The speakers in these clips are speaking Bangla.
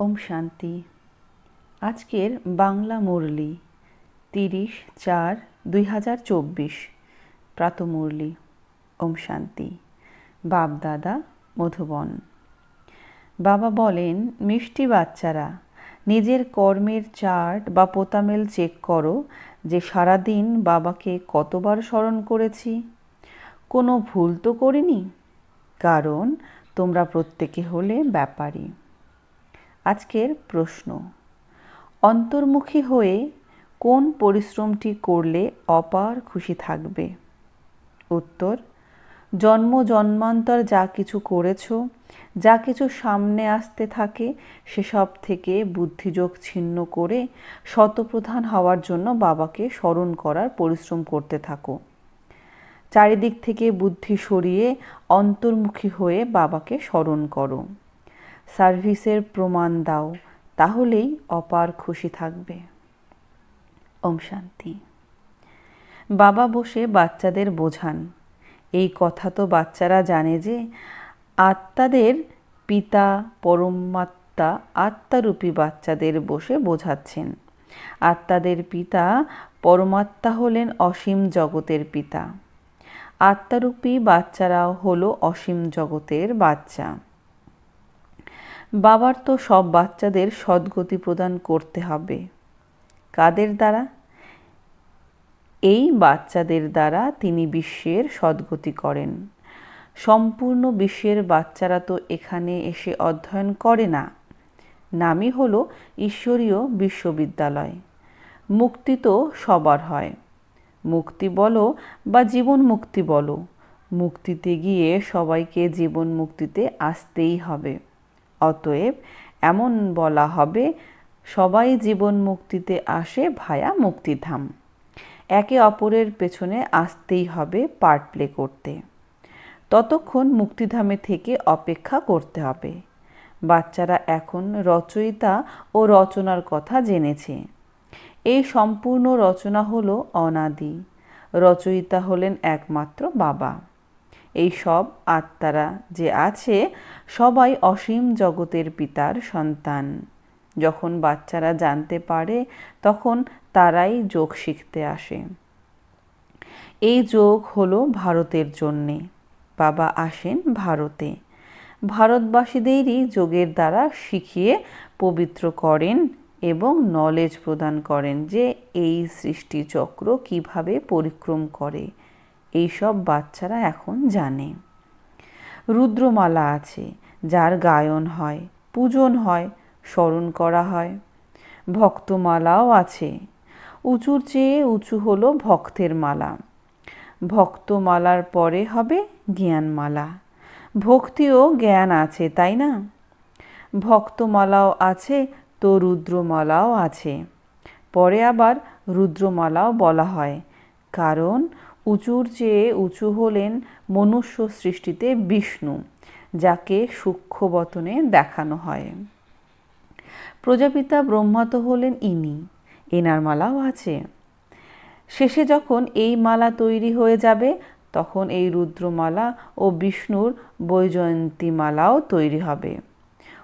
ওম শান্তি। আজকের বাংলা মুরলি, তিরিশ চার দুই হাজার চব্বিশ প্রাতমুরলি ওম শান্তি। বাপদাদা মধুবন। বাবা বলেন, মিষ্টি বাচ্চারা, নিজের কর্মের চার্ট বা পোতামেল চেক করো যে সারাদিন বাবাকে কতবার স্মরণ করেছি। কোনো ভুল তো করিনি? কারণ তোমরা প্রত্যেকে হলে ব্যাপারী। আজকের প্রশ্ন। অন্তর্মুখী হয়ে কোন পরিশ্রমটি করলে অপার খুশি থাকবে? উত্তর, জন্ম জন্মান্তর যা কিছু করেছ, যা কিছু সামনে আসতে থাকে, সেসব থেকে বুদ্ধিযোগ ছিন্ন করে শতপ্রধান হওয়ার জন্য বাবাকে স্মরণ করার পরিশ্রম করতে থাকো। চারিদিক থেকে বুদ্ধি সরিয়ে অন্তর্মুখী হয়ে বাবাকে স্মরণ করো। সার্ভিসের প্রমাণ দাও, তাহলেই অপার খুশি থাকবে। ওম শান্তি। বাবা বসে বাচ্চাদের বোঝান। এই কথা তো বাচ্চারা জানে যে আত্মাদের পিতা, পরমাত্মা, আত্মারূপী বাচ্চাদের বসে বোঝাচ্ছেন। আত্মাদের পিতা, পরমাত্মা হলেন অসীম জগতের পিতা। আত্মারূপী বাচ্চারা হলো অসীম জগতের বাচ্চা। বাবার তো সব বাচ্চাদের সদ্গতি প্রদান করতে হবে। কাদের দ্বারা? এই বাচ্চাদের দ্বারা তিনি বিশ্বের সদ্গতি করেন। সম্পূর্ণ বিশ্বের বাচ্চারা তো এখানে এসে অধ্যয়ন করে না। নামই হলো ঈশ্বরীয় বিশ্ববিদ্যালয়। মুক্তি তো সবার হয়। মুক্তি বলো বা জীবন মুক্তি বলো, মুক্তিতে গিয়ে সবাইকে জীবন মুক্তিতে আসতেই হবে। অতএব এমন বলা হবে, সবাই জীবন মুক্তিতে আসে ভায়া মুক্তিধাম। একে অপরের পেছনে আসতেই হবে পার্ট প্লে করতে। ততক্ষণ মুক্তিধামে থেকে অপেক্ষা করতে হবে। বাচ্চারা এখন রচয়িতা ও রচনার কথা জেনেছে। এই সম্পূর্ণ রচনা হলো অনাদি। রচয়িতা হলেন একমাত্র বাবা। এই সব আত্মারা যে আছে সবাই অসীম জগতের পিতার সন্তান। যখন বাচ্চারা জানতে পারে, তখন তারাই যোগ শিখতে আসে। এই যোগ হলো ভারতের জন্যে। বাবা আসেন ভারতে। ভারতবাসীদেরই যোগের দ্বারা শিখিয়ে পবিত্র করেন এবং নলেজ প্রদান করেন যে এই সৃষ্টিচক্র কীভাবে পরিক্রম করে। এইসব বাচ্চারা এখন জানে। রুদ্রমালা আছে, যার গায়ন হয়, পূজন হয়, স্মরণ করা হয়। ভক্তমালাও আছে। উঁচুর চেয়ে উঁচু হলো ভক্তের মালা। ভক্তমালার পরে হবে জ্ঞানমালা। ভক্তিও জ্ঞান আছে, তাই না? ভক্তমালাও আছে, তো রুদ্রমালাও আছে। পরে আবার রুদ্রমালাও বলা হয়, কারণ উঁচুর চেয়ে উঁচু হলেন মনুষ্য সৃষ্টিতে বিষ্ণু, যাকে সূক্ষ্মবতনে দেখানো হয়। প্রজাপিতা ব্রহ্মা তো হলেন ইনি, এনার মালাও আছে। শেষে যখন এই মালা তৈরি হয়ে যাবে, তখন এই রুদ্রমালা ও বিষ্ণুর বৈজয়ন্তী মালাও তৈরি হবে।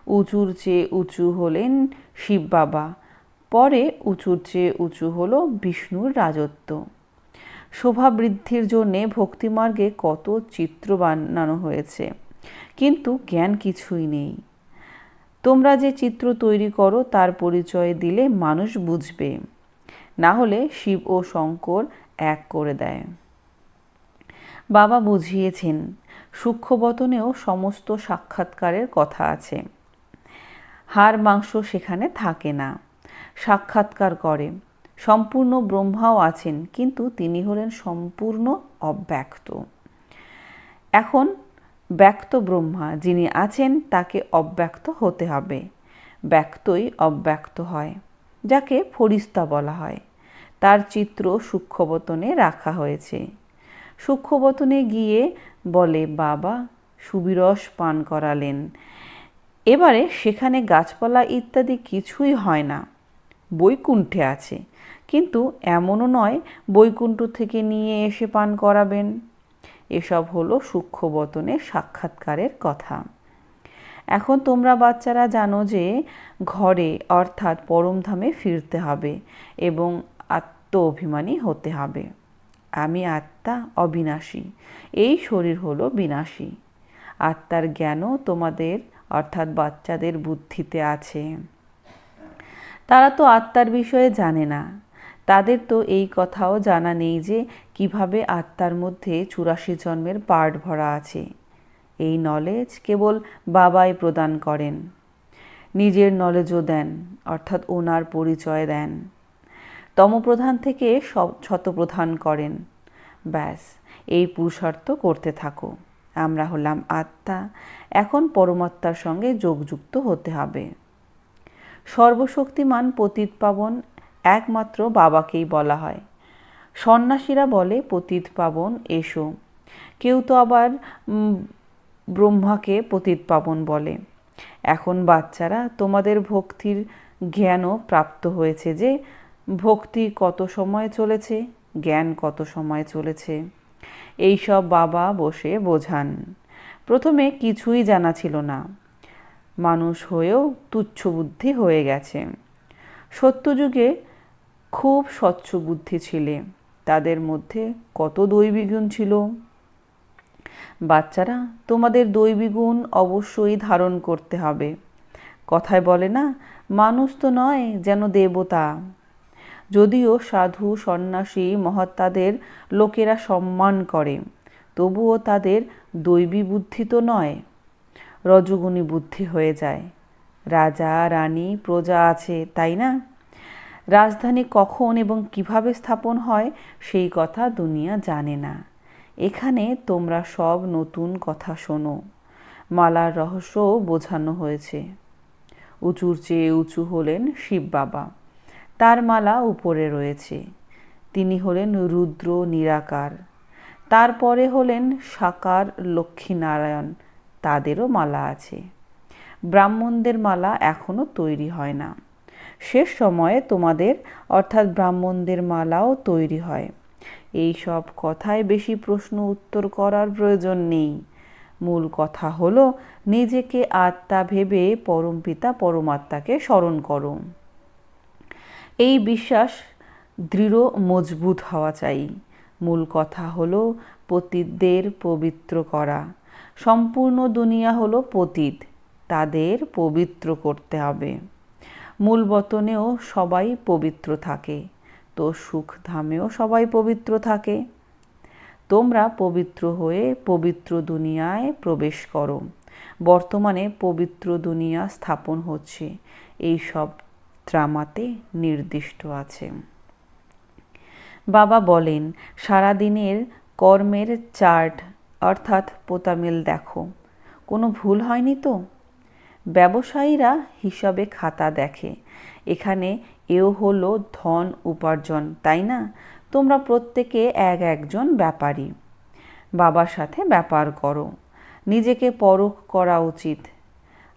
উঁচুর চেয়ে উঁচু হলেন শিব বাবা, পরে উঁচুর চেয়ে উঁচু হলো বিষ্ণুর রাজত্ব। শোভা বৃদ্ধির জন্যে ভক্তিমার্গে কত চিত্র বানানো হয়েছে। কিন্তু জ্ঞান কিছুই নেই। তোমরা যে চিত্র তৈরি করো, তার পরিচয় দিলে মানুষ বুঝবে। না হলে শিব ও শঙ্কর এক করে দেয়। বাবা বুঝিয়েছেন, সূক্ষ্মবতনেও সমস্ত সাক্ষাৎকারের কথা আছে। হাড় মাংস সেখানে থাকে না। সাক্ষাৎকার করে। সম্পূর্ণ ব্রহ্মাও আছেন, কিন্তু তিনি হলেন সম্পূর্ণ অব্যক্ত। এখন ব্যক্ত ব্রহ্মা যিনি আছেন, তাকে অব্যক্ত হতে হবে। ব্যক্তই অব্যক্ত হয়, যাকে ফরিস্তা বলা হয়। তার চিত্র সূক্ষ্মবতনে রাখা হয়েছে। সূক্ষ্মবতনে গিয়ে বলে, বাবা, সুবিরস পান করালেন। এবারে সেখানে গাছপালা ইত্যাদি কিছুই হয় না। বৈকুণ্ঠে আছে। কিন্তু এমনও নয় বৈকুণ্ঠ থেকে নিয়ে এসে পান করাবেন। এসব হলো সূক্ষ্মবতনের সাক্ষাৎকারের কথা। এখন তোমরা বাচ্চারা জানো যে ঘরে অর্থাৎ পরমধামে ফিরতে হবে এবং আত্ম অভিমানী হতে হবে। আমি আত্মা অবিনাশী, এই শরীর হলো বিনাশী। আত্মার জ্ঞানও তোমাদের অর্থাৎ বাচ্চাদের বুদ্ধিতে আছে। তারা তো আত্মার বিষয়ে জানে না। তাদের তো এই কথাও জানা নেই যে কীভাবে আত্মার মধ্যে চুরাশি জন্মের পার্ট ভরা আছে। এই নলেজ কেবল বাবাই প্রদান করেন। নিজের নলেজও দেন, অর্থাৎ ওনার পরিচয় দেন। তমপ্রধান থেকে সব শতপ্রধান করেন। ব্যাস, এই পুরুষার্থ করতে থাকো। আমরা হলাম আত্মা। এখন পরমাত্মার সঙ্গে যোগযুক্ত হতে হবে। সর্বশক্তিমান পতিত পাবন একমাত্র বাবাকেই বলা হয়। সন্ন্যাসীরা বলে, পতিত পাবন, এসো। কেউ তো আবার ব্রহ্মাকে পতিত পাবন বলে। এখন বাচ্চারা, তোমাদের ভক্তির জ্ঞানও প্রাপ্ত হয়েছে যে, ভক্তি কত সময় চলেছে, জ্ঞান কত সময় চলেছে। এই সব বাবা বসে বোঝান। প্রথমে কিছুই জানা ছিল না। মানুষ হয়েও তুচ্ছ বুদ্ধি হয়ে গেছে। সত্যযুগে খুব স্বচ্ছ বুদ্ধি ছিলে। তাদের মধ্যে কত দৈবিগুণ ছিল? বাচ্চারা, তোমাদের দৈবিগুণ অবশ্যই ধারণ করতে হবে। কথায় বলে না, মানুষ তো নয় যেন দেবতা। যদিও সাধু, সন্ন্যাসী মহাত্মাদের লোকেরা সম্মান করে, তবুও তাদের দৈবী বুদ্ধি তো নয়। রজগুণী বুদ্ধি হয়ে যায়। রাজা, রানী, প্রজা আছে, তাই না? রাজধানী কখন এবং কীভাবে স্থাপন হয়, সেই কথা দুনিয়া জানে না। এখানে তোমরা সব নতুন কথা শোনো। মালার রহস্যও বোঝানো হয়েছে। উঁচুর চেয়ে উঁচু হলেন শিব বাবা। তার মালা উপরে রয়েছে। তিনি হলেন রুদ্র নিরাকার। তারপরে হলেন সাকার লক্ষ্মীনারায়ণ। তাদেরও মালা আছে। ব্রাহ্মণদের মালা এখনও তৈরি হয় না। শেষ সময়ে তোমাদের, অর্থাৎ ব্রাহ্মণদের মালাও তৈরি হয়। এই সব কথায় বেশি প্রশ্ন উত্তর করার প্রয়োজন নেই। মূল কথা হলো, নিজেকে আত্মা ভেবে পরমপিতা পরমাত্মাকে স্মরণ করো। এই বিশ্বাস দৃঢ়, মজবুত হওয়া চাই। মূল কথা হলো, পতিতদের পবিত্র করা। সম্পূর্ণ দুনিয়া হলো পতীত, তাদের পবিত্র করতে হবে। মূল বতনেও সবাই পবিত্র থাকে, তো সুখ ধামেও সবাই পবিত্র থাকে। তোমরা পবিত্র হয়ে পবিত্র দুনিয়ায় প্রবেশ করো। বর্তমানে পবিত্র দুনিয়া স্থাপন হচ্ছে, এই সব ড্রামাতে নির্দিষ্ট আছে। বাবা বলেন, সারাদিনের কর্মের চার্ট অর্থাৎ পোতামিল দেখো। কোনো ভুল হয়নি তো? ব্যবসায়ীরা হিসাবে খাতা দেখে। এখানে এও হলো ধন উপার্জন, তাই না? তোমরা প্রত্যেকে এক একজন ব্যাপারী। বাবার সাথে ব্যাপার করো। নিজেকে পরখ করা উচিত।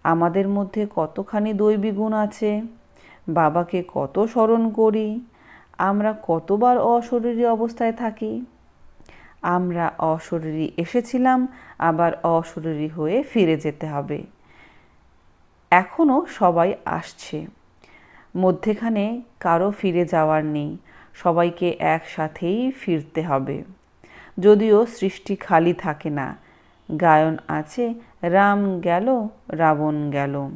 আমাদের মধ্যে কতখানি দৈবী গুণ আছে? বাবাকে কত স্মরণ করি? আমরা কতবার অশরীরী অবস্থায় থাকি? আমরা অশরীরী এসেছিলাম, আবার অশরীরী হয়ে ফিরে যেতে হবে। এখনও সবাই আসছে। মধ্যেখানে কারও ফিরে যাওয়ার নেই। সবাইকে একসাথেই ফিরতে হবে। যদিও সৃষ্টি খালি থাকে না। গায়ন আছে, রাম গেল, রাবণ গেল।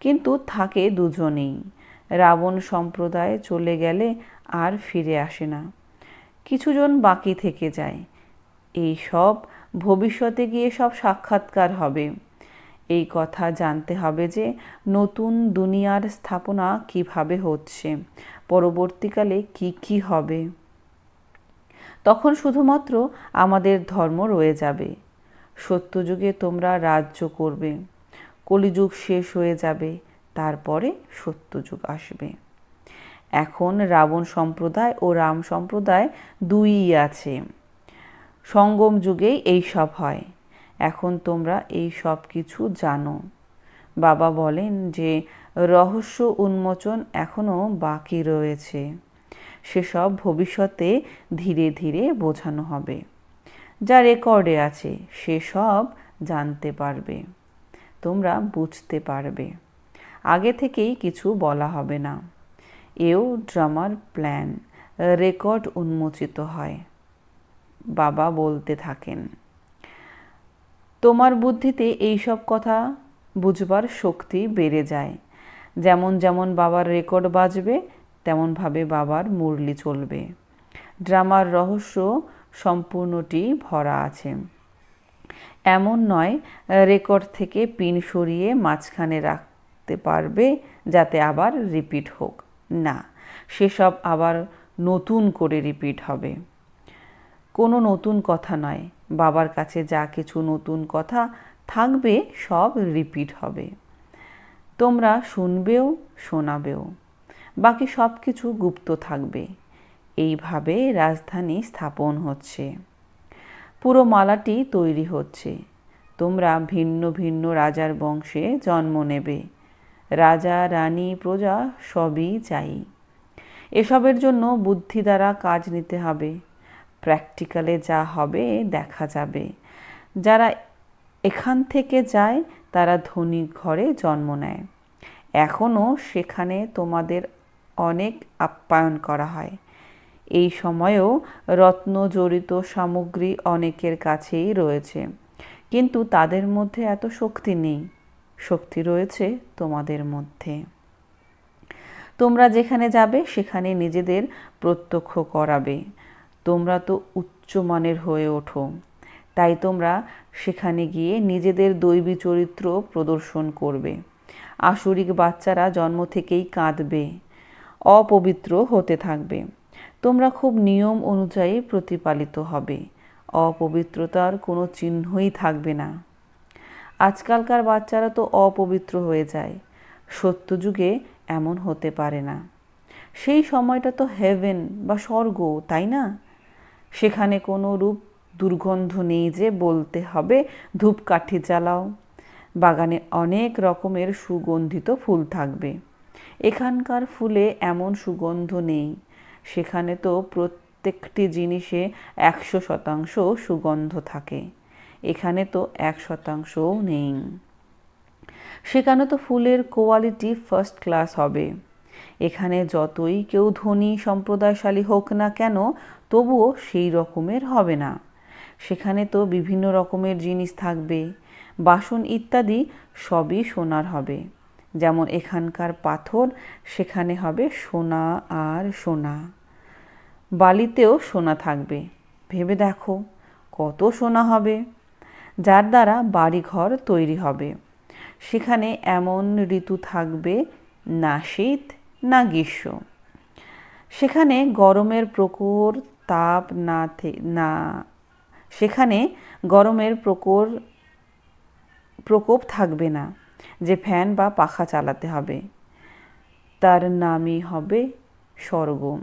কিন্তু থাকে দুজনেই। রাবণ সম্প্রদায় চলে গেলে আর ফিরে আসে না। কিছুজন বাকি থেকে যায়। এই সব ভবিষ্যতে গিয়ে সব সাক্ষাৎকার হবে। এই কথা জানতে হবে যে নতুন দুনিয়ার স্থাপনা কীভাবে হচ্ছে, পরবর্তীকালে কি কি হবে। তখন শুধুমাত্র আমাদের ধর্ম রয়ে যাবে। সত্যযুগে তোমরা রাজ্য করবে। কলিযুগ শেষ হয়ে যাবে, তারপরে সত্যযুগ আসবে। এখন রাবণ সম্প্রদায় ও রাম সম্প্রদায় দুইই আছে। সঙ্গম যুগেই এই সব হয়। এখন তোমরা এই সব কিছু জানো। বাবা বলেন যে, রহস্য উন্মোচন এখনও বাকি রয়েছে। সেসব ভবিষ্যতে ধীরে ধীরে বোঝানো হবে। যা রেকর্ডে আছে, সেসব জানতে পারবে। তোমরা বুঝতে পারবে। আগে থেকেই কিছু বলা হবে না। এও ড্রামার প্ল্যান, রেকর্ড উন্মোচিত হয়। বাবা বলতে থাকেন, তোমার বুদ্ধিতে এইসব কথা বুঝবার শক্তি বেড়ে যায়। যেমন যেমন বাবার রেকর্ড বাজবে তেমনভাবে বাবার মুরলি চলবে। ড্রামার রহস্য সম্পূর্ণটি ভরা আছে। এমন নয়, রেকর্ড থেকে পিন সরিয়ে মাঝখানে রাখতে পারবে, যাতে আবার রিপিট হোক। না, সেসব আবার নতুন করে রিপিট হবে। কোনো নতুন কথা নয়, বাবার কাছে যা কিছু নতুন কথা থাকবে, সব রিপিট হবে। তোমরা শুনবেও, শোনাবেও, বাকি সব কিছু গুপ্ত থাকবে। এইভাবে রাজধানী স্থাপন হচ্ছে। পুরো মালাটি তৈরি হচ্ছে। তোমরা ভিন্ন ভিন্ন রাজার বংশে জন্ম নেবে। রাজা, রানী, প্রজা সবই চাই। এসবের জন্য বুদ্ধি দ্বারা কাজ নিতে হবে। প্র্যাকটিক্যালে যা হবে দেখা যাবে। যারা এখান থেকে যায়, তারা ধনী ঘরে জন্ম নেয়। এখনও সেখানে তোমাদের অনেক আপ্যায়ন করা হয়। এই সময়েও রত্ন জড়িত সামগ্রী অনেকের কাছেই রয়েছে। কিন্তু তাদের মধ্যে এত শক্তি নেই। শক্তি রয়েছে তোমাদের মধ্যে। তোমরা যেখানে যাবে, সেখানে নিজেদের প্রত্যক্ষ করাবে। তোমরা তো উচ্চমানের হয়ে ওঠো। তাই তোমরা সেখানে গিয়ে নিজেদের দৈবী চরিত্র প্রদর্শন করবে। আসরিক বাচ্চারা জন্ম থেকেই কাঁদবে। অপবিত্র হতে থাকবে। তোমরা খুব নিয়ম অনুযায়ী প্রতিপালিত হবে। অপবিত্রতার কোনো চিহ্নই থাকবে না। আজকালকার বাচ্চারা তো অপবিত্র হয়ে যায়। সত্যযুগে এমন হতে পারে না। সেই সময়টা তো হেভেন বা স্বর্গ তাই না? সেখানে কোনো রূপ দুর্গন্ধ নেই যে বলতে হবে, ধূপকাঠি জ্বালাও। বাগানে অনেক রকমের সুগন্ধিত ফুল থাকবে। এখানকার ফুলে এমন সুগন্ধ নেই। সেখানে তো প্রত্যেকটি জিনিসে একশো শতাংশ সুগন্ধ থাকে। এখানে তো এক শতাংশও নেই। সেখানে তো ফুলের কোয়ালিটি ফার্স্ট ক্লাস হবে। এখানে যতই কেউ ধনী, সম্প্রদায়শালী হোক না কেন, তবুও সেই রকমের হবে না। সেখানে তো বিভিন্ন রকমের জিনিস থাকবে, বাসন ইত্যাদি সবই সোনার হবে। যেমন এখানকার পাথর, সেখানে হবে সোনা আর সোনা। বালিতেও সোনা থাকবে। ভেবে দেখো, কত সোনা হবে। যার দ্বারা বাড়িঘর তৈরি হবে। সেখানে এমন ঋতু থাকবে, না শীত, না গ্রীষ্ম। সেখানে গরমের প্রকোর তাপ না না, সেখানে গরমের প্রকোর, প্রকোপ থাকবে না, যে ফ্যান বা পাখা চালাতে হবে। তার নামই হবে স্বর্গ।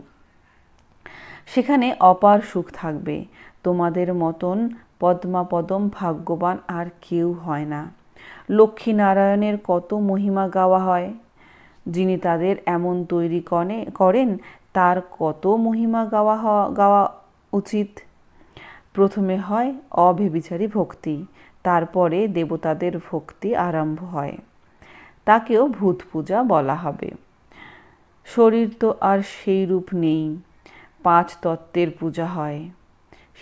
সেখানে অপার সুখ থাকবে। তোমাদের মতন পদ্মাপদম ভাগ্যবান আর কেউ হয় না। লক্ষ্মীনারায়ণের কত মহিমা গাওয়া হয়। যিনি তাদের এমন তৈরি কনে, করেন, তার কত মহিমা গাওয়া গাওয়া উচিত। প্রথমে হয় অভেবিচারী ভক্তি, তারপরে দেবতাদের ভক্তি আরম্ভ হয়। তাকেও ভূত পূজা বলা হবে। শরীর তো আর সেই রূপ নেই, পাঁচ তত্ত্বের পূজা হয়।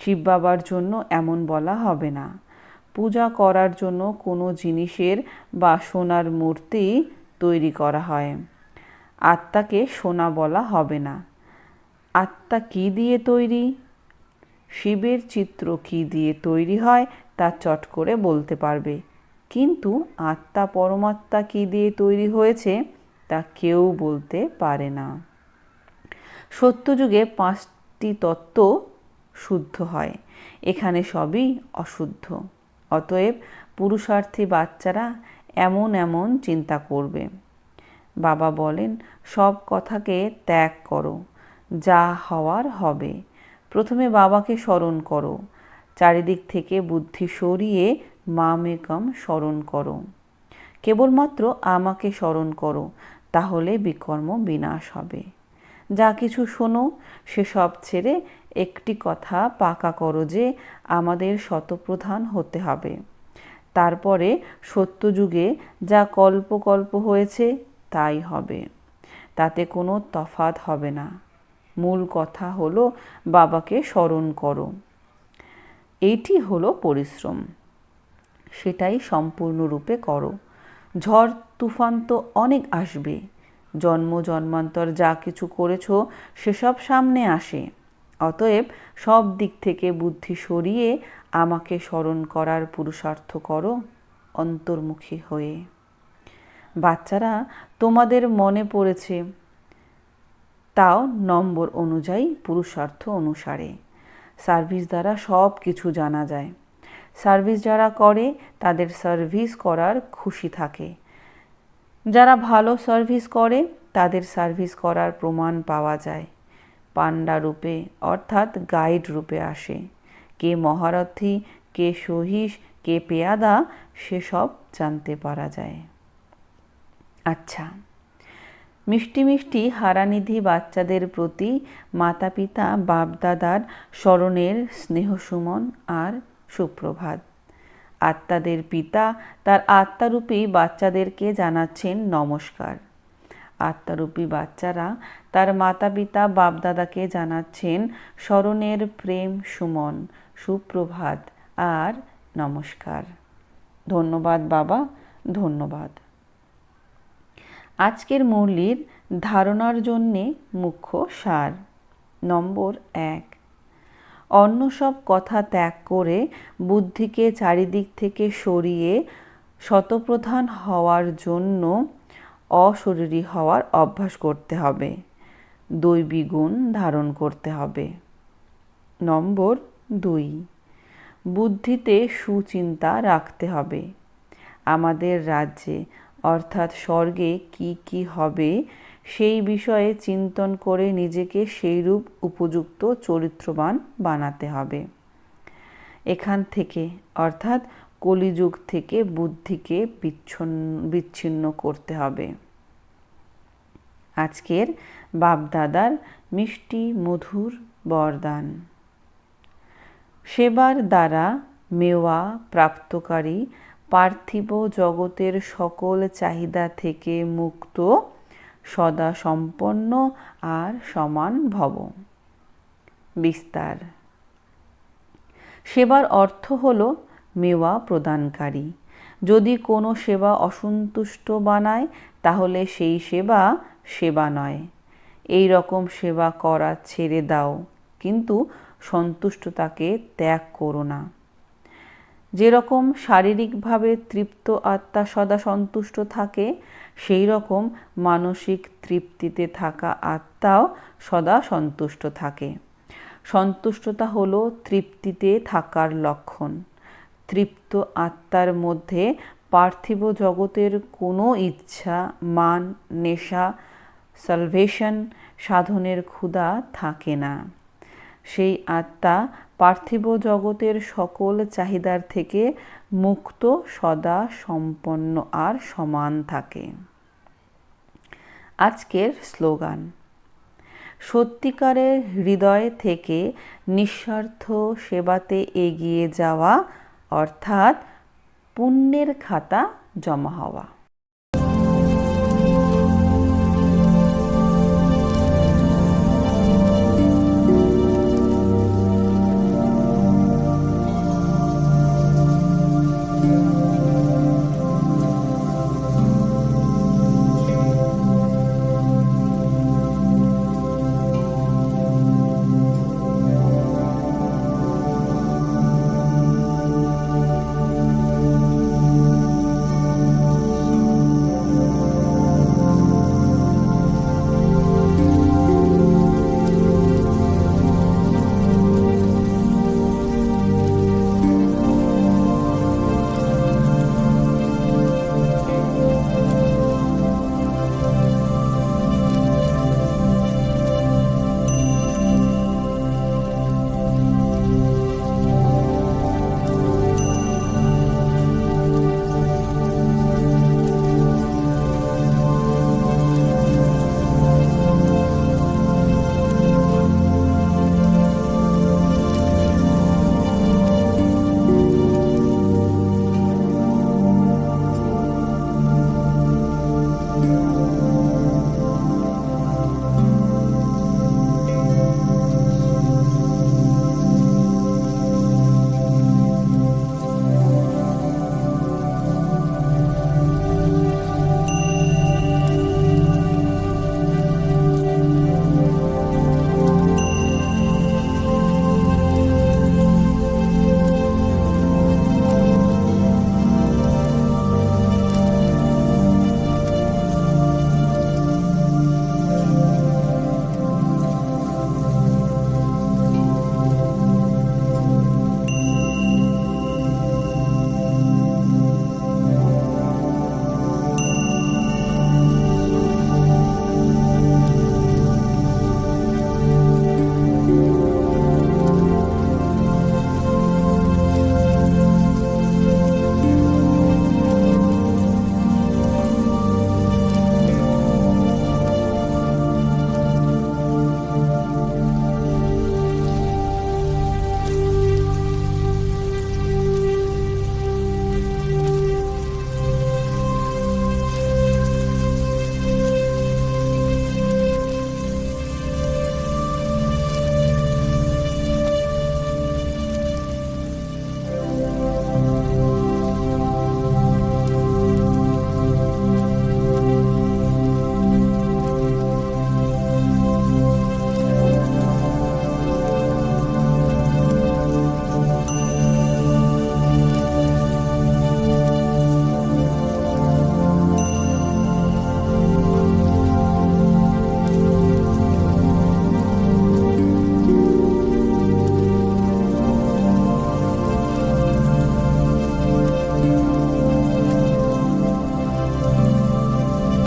শিব বাবার জন্য এমন বলা হবে না। পূজা করার জন্য কোনো জিনিসের বা সোনার মূর্তি তৈরি করা হয়। আত্মাকে সোনা বলা হবে না। আত্মা কি দিয়ে তৈরি? শিবের চিত্র কি দিয়ে তৈরি হয় তা চট করে বলতে পারবে। কিন্তু আত্মা পরমাত্মা কি দিয়ে তৈরি হয়েছে তা কেউ বলতে পারে না। সত্যযুগে পাঁচটি তত্ত্ব শুদ্ধ হয়। এখানে সবই অশুদ্ধ। অতএব পুরুষার্থী বাচ্চারা এমন এমন চিন্তা করবে। বাবা বলেন, সব কথাকে ত্যাগ করো। যা হওয়ার হবে। প্রথমে বাবাকে স্মরণ করো। চারিদিক থেকে বুদ্ধি সরিয়ে মামেকম স্মরণ করো। কেবলমাত্র আমাকে স্মরণ করো, তাহলে বিকর্ম বিনাশ হবে। যা কিছু শোনো, সেসব ছেড়ে একটি কথা পাকা করো যে আমাদের শতপ্রধান হতে হবে। তারপরে সত্যযুগে যা কল্প কল্প হয়েছে, তাই হবে। তাতে কোনো তফাত হবে না। মূল কথা হলো বাবাকে স্মরণ করো। এইটি হলো পরিশ্রম। সেটাই সম্পূর্ণরূপে করো। ঝড়, তুফান তো অনেক আসবে। জন্ম, জন্মান্তর, যা কিছু করেছ, সেসব সামনে আসে। অতএব সব দিক থেকে বুদ্ধি সরিয়ে আমাকে স্মরণ করার পুরুষার্থ করো অন্তর্মুখী হয়ে। বাচ্চারা, তোমাদের মনে পড়েছে, তাও নম্বর অনুযায়ী পুরুষার্থ অনুসারে। সার্ভিস দ্বারা সব কিছু জানা যায়। সার্ভিস যারা করে, তাদের সার্ভিস করার খুশি থাকে। যারা ভালো সার্ভিস করে, তাদের সার্ভিস করার প্রমাণ পাওয়া যায়। পান্ডা রূপে, অর্থাৎ গাইড রূপে আসে। কে মহারথী, কে সহিস কে পেয়াদা, সেসব জানতে পারা যায়। আচ্ছা মিষ্টি মিষ্টি হারানিধি বাচ্চাদের প্রতি মাতা পিতা বাপদাদার স্মরণের স্নেহসুমন আর সুপ্রভাত। আত্মাদের পিতা, তার আত্মারূপী বাচ্চাদেরকে জানাচ্ছেন নমস্কার। আত্মারূপী বাচ্চারা তার মাতা পিতা বাপদাদাকে জানাচ্ছেন স্মরণের প্রেম সুমন, সুপ্রভাত আর নমস্কার। ধন্যবাদ বাবা, ধন্যবাদ। আজকের মুরলির ধারণার জন্যে মুখ্য সার, নম্বর এক। অন্য সব কথা ত্যাগ করে বুদ্ধিকে চারিদিক থেকে সরিয়ে শতপ্রধান হওয়ার জন্য অশরীরী হওয়ার অভ্যাস করতে হবে। দৈবী গুণ ধারণ করতে হবে। নম্বর দুই। বুদ্ধিতে সুচিন্তা রাখতে হবে। আমাদের রাজ্যে, অর্থাৎ স্বর্গে কি কি হবে সেই বিষয়ে চিন্তন করে নিজেকে সেইরূপ উপযুক্ত চরিত্রবান বানাতে হবে। এখান থেকে, অর্থাৎ কলিযুগ থেকে বুদ্ধিকে বিচ্ছন্ন, বিচ্ছিন্ন করতে হবে। আজকের বাপদাদার মিষ্টি মধুর বরদান। সেবার দ্বারা মেওয়া প্রাপ্তকারী পার্থিব জগতের সকল চাহিদা থেকে মুক্ত সদা সম্পন্ন আর সমান ভব। বিস্তার। সেবার অর্থ হল মেওয়া প্রদানকারী। যদি কোনো সেবা অসন্তুষ্ট বানায়, তাহলে সেই সেবা সেবা নয়। এই রকম সেবা করা ছেড়ে দাও, কিন্তু সন্তুষ্টতাকে ত্যাগ করো না। যেরকম শারীরিকভাবে তৃপ্ত আত্মা সদা সন্তুষ্ট থাকে সেই রকম মানসিক তৃপ্তিতে থাকা আত্মাও সদা সন্তুষ্ট থাকে। সন্তুষ্টতা হলো তৃপ্তিতে থাকার লক্ষণ। তৃপ্ত আত্মার মধ্যে পার্থিব জগতের কোনো ইচ্ছা, মান, নেশা, সালভেশন, সাধনের ক্ষুধা থাকে না। সেই আত্মা পার্থিব জগতের সকল চাহিদার থেকে মুক্ত সদা সম্পন্ন আর সমান থাকে। আজকের স্লোগান, সত্যিকারের হৃদয় থেকে নিঃস্বার্থ সেবাতে এগিয়ে যাওয়া, অর্থাৎ পুণ্যের খাতা জমা হওয়া।